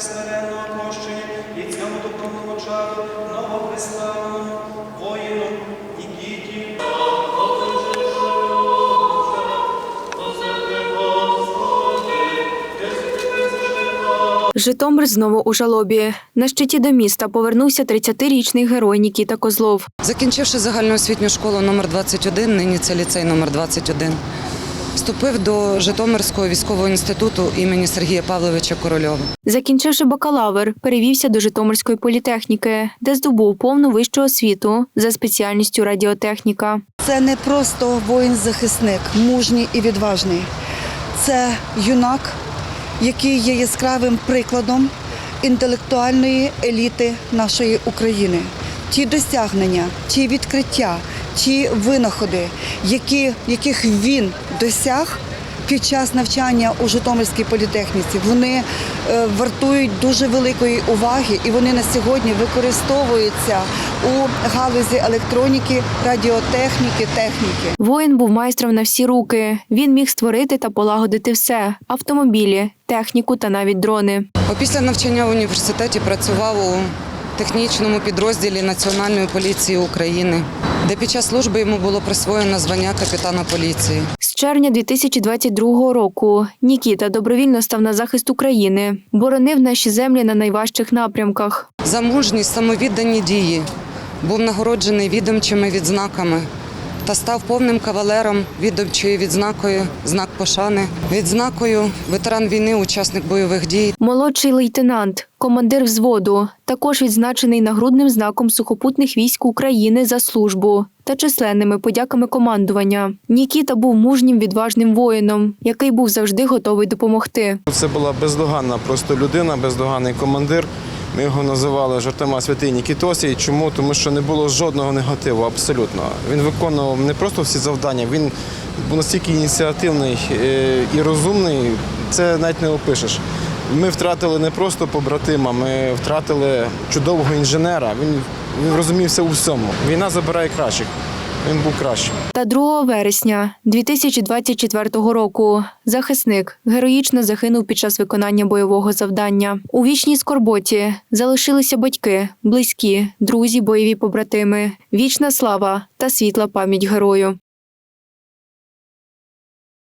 смиренного прощення і цьому духовному чаду новоприставленому воїну Нікіті. Житомир знову у жалобі. На щиті до міста повернувся 30-річний герой Нікіта Козлов. Закінчивши загальноосвітню школу номер 21, нині це ліцей номер 21, вступив до Житомирського військового інституту імені Сергія Павловича Корольова. Закінчивши бакалавр, перевівся до Житомирської політехніки, де здобув повну вищу освіту за спеціальністю радіотехніка. Це не просто воїн-захисник, мужній і відважний. Це юнак, який є яскравим прикладом інтелектуальної еліти нашої України. Ті досягнення, ті відкриття, ті винаходи, які, яких він досяг під час навчання у Житомирській політехніці, вони е, вартують дуже великої уваги і вони на сьогодні використовуються у галузі електроніки, радіотехніки, техніки. Воїн був майстром на всі руки. Він міг створити та полагодити все: автомобілі, техніку та навіть дрони. Після навчання в університеті працював у технічному підрозділі Національної поліції України, де під час служби йому було присвоєно звання капітана поліції. З червня 2022 року Нікіта добровільно став на захист України, боронив наші землі на найважчих напрямках. За мужність, самовіддані дії був нагороджений відомчими відзнаками та став повним кавалером відомчою відзнакою, знак пошани, відзнакою ветеран війни, учасник бойових дій. Молодший лейтенант, командир взводу, також відзначений нагрудним знаком сухопутних військ України за службу та численними подяками командування. Нікіта був мужнім відважним воїном, який був завжди готовий допомогти. Це була бездоганна просто людина, бездоганний командир. Ми його називали жартома святий Нікітосій. Чому? Тому що не було жодного негативу, абсолютно. Він виконував не просто всі завдання, він був настільки ініціативний е, і розумний, це навіть не опишеш. Ми втратили не просто побратима, ми втратили чудового інженера. Він, він розумівся у всьому. Війна забирає кращих. Він був кращим. Та 2 вересня 2024 року захисник героїчно загинув під час виконання бойового завдання. У вічній скорботі залишилися батьки, близькі, друзі, бойові побратими, вічна слава та світла пам'ять герою.